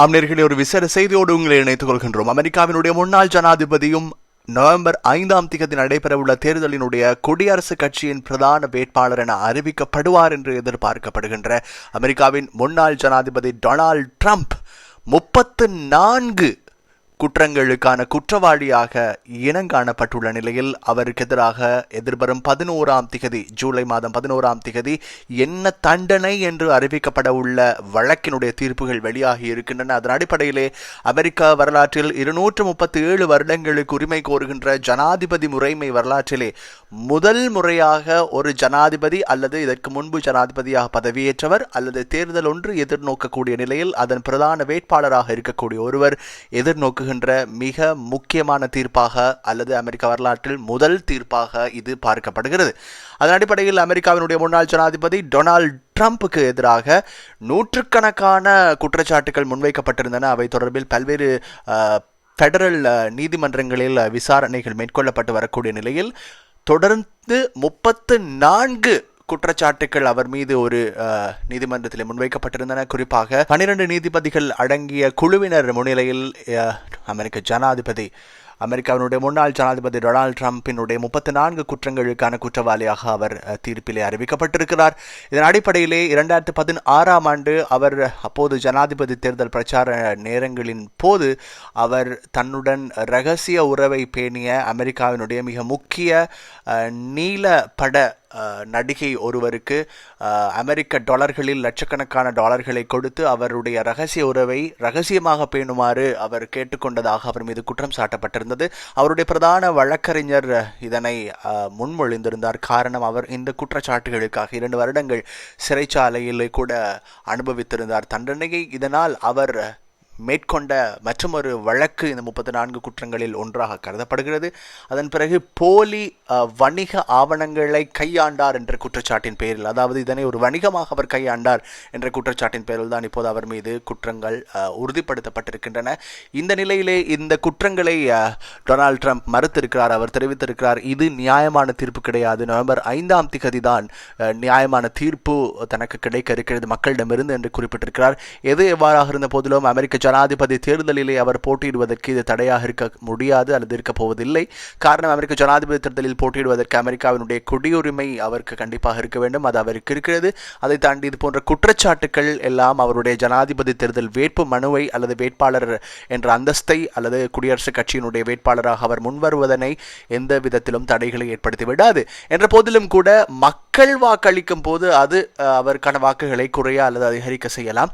ஆம்நேர்களே ஒரு விசேட செய்தியோடு உங்களை இணைத்துக் கொள்கின்றோம். அமெரிக்காவினுடைய முன்னாள் ஜனாதிபதியும் நவம்பர் ஐந்தாம் திகதி நடைபெறவுள்ள தேர்தலினுடைய குடியரசுக் கட்சியின் பிரதான வேட்பாளர் என அறிவிக்கப்படுவார் என்று எதிர்பார்க்கப்படுகின்ற அமெரிக்காவின் முன்னாள் ஜனாதிபதி டொனால்ட் ட்ரம்ப் முப்பத்து நான்கு குற்றங்களுக்கான குற்றவாளியாக இனங்காணப்பட்டுள்ள நிலையில் அவருக்கு எதிராக எதிர்வரும் பதினோராம் திகதி ஜூலை மாதம் பதினோராம் திகதி என்ன தண்டனை என்று அறிவிக்கப்பட உள்ள வழக்கினுடைய தீர்ப்புகள் வெளியாகி இருக்கின்றன. அதன் அடிப்படையிலே அமெரிக்கா வரலாற்றில் இருநூற்று முப்பத்தி ஏழு வருடங்களுக்கு உரிமை கோருகின்ற ஜனாதிபதி முறைமை வரலாற்றிலே முதல் முறையாக ஒரு ஜனாதிபதி அல்லது இதற்கு முன்பு ஜனாதிபதியாக பதவியேற்றவர் அல்லது தேர்தல் ஒன்று எதிர்நோக்கக்கூடிய நிலையில் அதன் பிரதான வேட்பாளராக இருக்கக்கூடிய ஒருவர் எதிர்நோக்கு எதிர்நோக்குகின்ற மிக முக்கியமான தீர்ப்பாக அல்லது அமெரிக்க வரலாற்றில் முதல் தீர்ப்பாக இது பார்க்கப்படுகிறது. அதன் அடிப்படையில் அமெரிக்காவினுடைய முன்னாள் ஜனாதிபதி டொனால்ட் ட்ரம்ப்புக்கு எதிராக நூற்றுக்கணக்கான குற்றச்சாட்டுகள் முன்வைக்கப்பட்டிருந்தன. அவை தொடர்பில் பல்வேறு ஃபெடரல் நீதிமன்றங்களில் விசாரணைகள் மேற்கொள்ளப்பட்டு வரக்கூடிய நிலையில் தொடர்ந்து முப்பத்து நான்கு குற்றச்சாட்டுகள் அவர் மீது ஒரு நீதிமன்றத்தில் முன்வைக்கப்பட்டிருந்தன. குறிப்பாக பனிரெண்டு நீதிபதிகள் அடங்கிய குழுவினர் முன்னிலையில் அமெரிக்க ஜனாதிபதி அமெரிக்காவினுடைய முன்னாள் ஜனாதிபதி டொனால்ட் ட்ரம்பினுடைய முப்பத்தி நான்கு குற்றங்களுக்கான குற்றவாளியாக அவர் தீர்ப்பிலே அறிவிக்கப்பட்டிருக்கிறார். இதன் அடிப்படையிலே இரண்டாயிரத்து பதினாறாம் ஆண்டு அவர் அப்போது ஜனாதிபதி தேர்தல் பிரச்சார நேரங்களின் போது அவர் தன்னுடன் ரகசிய உறவை பேணிய அமெரிக்காவினுடைய மிக முக்கிய நீல பட நடிகை ஒருவருக்கு அமெரிக்க டாலர்களில் லட்சக்கணக்கான டாலர்களை கொடுத்து அவருடைய ரகசிய உறவை ரகசியமாக பேணுமாறு அவர் கேட்டுக்கொண்டதாக அவர் மீது குற்றம் சாட்டப்பட்டிருந்தது. அவருடைய பிரதான வழக்கறிஞர் இதனை முன்மொழிந்திருந்தார். காரணம் அவர் இந்த குற்றச்சாட்டுகளுக்காக இரண்டு வருடங்கள் சிறைச்சாலையில் கூட அனுபவித்திருந்தார். தண்டனையை இதனால் அவர் மேற்கொண்ட மற்றொரு வழக்கு இந்த முப்பத்தி நான்கு குற்றங்களில் ஒன்றாக கருதப்படுகிறது. அதன் பிறகு போலி வணிக ஆவணங்களை கையாண்டார் என்ற குற்றச்சாட்டின் பேரில் அதாவது இதனை ஒரு வணிகமாக அவர் கையாண்டார் என்ற குற்றச்சாட்டின் பேரில் தான் இப்போது அவர் மீது குற்றங்கள் உறுதிப்படுத்தப்பட்டிருக்கின்றன. இந்த நிலையிலே இந்த குற்றங்களை டொனால்டு டொனால்ட் ட்ரம்ப் மறுத்திருக்கிறார் அவர் தெரிவித்திருக்கிறார் இது நியாயமான தீர்ப்பு கிடையாது. நவம்பர் ஐந்தாம் திகதி தான் நியாயமான தீர்ப்பு தனக்கு கிடைக்க இருக்கிறது மக்களிடமிருந்து என்று குறிப்பிட்டிருக்கிறார். எது எவ்வாறாக இருந்த போதிலும் அமெரிக்க ஜனாதிபதி தேர்தலிலே அவர் போட்டியிடுவதற்கு இது தடையாக இருக்க முடியாது அல்லது இருக்கப் போவதில்லை. காரணம் அமெரிக்க ஜனாதிபதி தேர்தலில் போட்டியிடுவதற்கு அமெரிக்காவினுடைய குடியுரிமை அவருக்கு கண்டிப்பாக இருக்க வேண்டும் அது அவருக்கு இருக்கிறது. அதை தாண்டி இது போன்ற குற்றச்சாட்டுகள் எல்லாம் அவருடைய ஜனாதிபதி தேர்தல் வேட்பு மனுவை அல்லது வேட்பாளர் என்ற அந்தஸ்தை அல்லது குடியரசுக் கட்சியினுடைய வேட்பாளராக அவர் முன்வருவதனை எந்த விதத்திலும் தடைகளை ஏற்படுத்தி விடாது. என்ற போதிலும் கூட மக்கள் வாக்களிக்கும் போது அது அவருக்கான வாக்குகளை குறைய அல்லது அதிகரிக்க செய்யலாம்.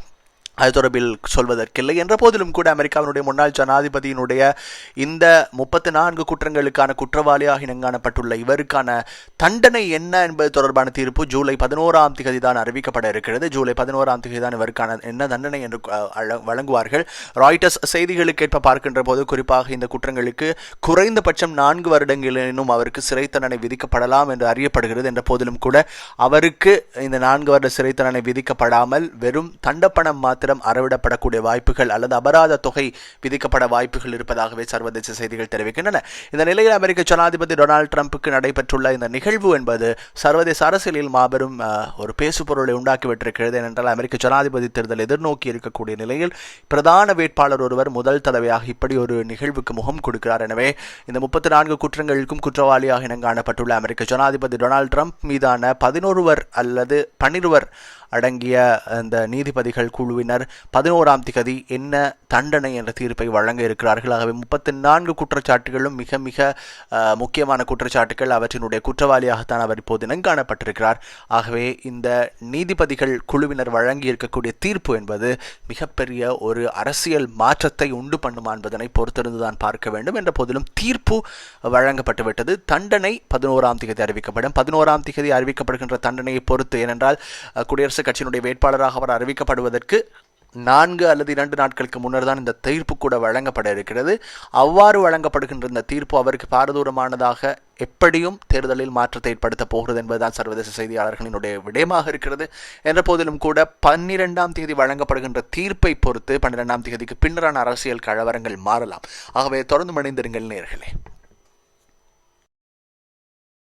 அது தொடர்பில் சொல்வதற்கில்லை. என்ற போதிலும் கூட அமெரிக்காவினுடைய முன்னாள் ஜனாதிபதியினுடைய இந்த முப்பத்தி நான்கு குற்றங்களுக்கான குற்றவாளியாக இனங்காணப்பட்டுள்ள இவருக்கான தண்டனை என்ன என்பது தொடர்பான தீர்ப்பு ஜூலை பதினோராம் தேதி தான் அறிவிக்கப்பட இருக்கிறது. ஜூலை பதினோராம் தேதி தான் இவருக்கான என்ன தண்டனை என்று வழங்குவார்கள். ராய்டர்ஸ் செய்திகளுக்கேற்ப பார்க்கின்ற போது குறிப்பாக இந்த குற்றங்களுக்கு குறைந்தபட்சம் நான்கு வருடங்களிலும் அவருக்கு சிறை தண்டனை விதிக்கப்படலாம் என்று அறியப்படுகிறது. என்ற போதிலும் கூட அவருக்கு இந்த நான்கு வருட சிறை தண்டனை விதிக்கப்படாமல் வெறும் தண்டப்பணம் மாத்திரம் அறவிடப்படக்கூடிய வாய்ப்புகள் அல்லது அபராத தொகை விதிக்கப்பட வாய்ப்புகள் இருப்பதாகவே சர்வதேச செய்திகள் தெரிவிக்கின்றன. இந்த நிலையில் அமெரிக்க ஜனாதிபதி டொனால்ட் ட்ரம்புக்கு நடைபெற்றுள்ள இந்த நிகழ்வு என்பது சர்வதேச அரசியலில் மாபெரும் அஹ், ஒரு பேசுபொருளை உண்டாக்கிவிட்டிருக்கிறது. ஏனென்றால் அமெரிக்க ஜனாதிபதி தேர்தல் எதிர்நோக்கி இருக்கக்கூடிய நிலையில் பிரதான வேட்பாளர் ஒருவர் முதல் தடவையாக இப்படி ஒரு நிகழ்வுக்கு முகம் கொடுக்கிறார். எனவே இந்த முப்பத்தி நான்கு குற்றங்களுக்கும் குற்றவாளியாக இனங்காணப்பட்டுள்ள அமெரிக்க ஜனாதிபதி டொனால்ட் ட்ரம்ப் மீதான பதினொருவர் அல்லது பன்னிருவர் அடங்கிய அந்த நீதிபதிகள் குழுவினர் பதினோராம் திகதி என்ன தண்டனை என்ற தீர்ப்பை வழங்க இருக்கிறார்கள். ஆகவே முப்பத்தி நான்கு குற்றச்சாட்டுகளும் மிக மிக முக்கியமான குற்றச்சாட்டுகள். அவற்றினுடைய குற்றவாளியாகத்தான் அவர் இப்போது இனங்காணப்பட்டிருக்கிறார். ஆகவே இந்த நீதிபதிகள் குழுவினர் வழங்கி இருக்கக்கூடிய தீர்ப்பு என்பது மிகப்பெரிய ஒரு அரசியல் மாற்றத்தை உண்டு பண்ணுமா என்பதனை பொறுத்திருந்துதான் பார்க்க வேண்டும். என்ற போதிலும் தீர்ப்பு வழங்கப்பட்டு விட்டது. தண்டனை பதினோராம் திகதி அறிவிக்கப்படும். பதினோராம் திகதி அறிவிக்கப்படுகின்ற தண்டனையை பொறுத்து ஏனென்றால் குடியரசு குடியரசுக் கட்சியினுடைய வேட்பாளராக அவர் அறிவிக்கப்படுவதற்கு நான்கு அல்லது இரண்டு நாட்களுக்கு முன்னர் தான் இந்த தீர்ப்பு கூட வழங்கப்பட இருக்கிறது. அவ்வாறு வழங்கப்படுகின்ற இந்த தீர்ப்பு அவருக்கு பாரதூரமானதாக எப்படியும் தேர்தலில் மாற்றத்தை ஏற்படுத்தப் போகிறது என்பதுதான் சர்வதேச செய்தியாளர்களினுடைய விடயமாக இருக்கிறது. என்ற போதிலும் கூட பன்னிரெண்டாம் தேதி வழங்கப்படுகின்ற தீர்ப்பை பொறுத்து பன்னிரெண்டாம் தேதிக்கு பின்னரான அரசியல் கலவரங்கள் மாறலாம். ஆகவே தொடர்ந்து மணிந்திருங்கள் நேர்களே.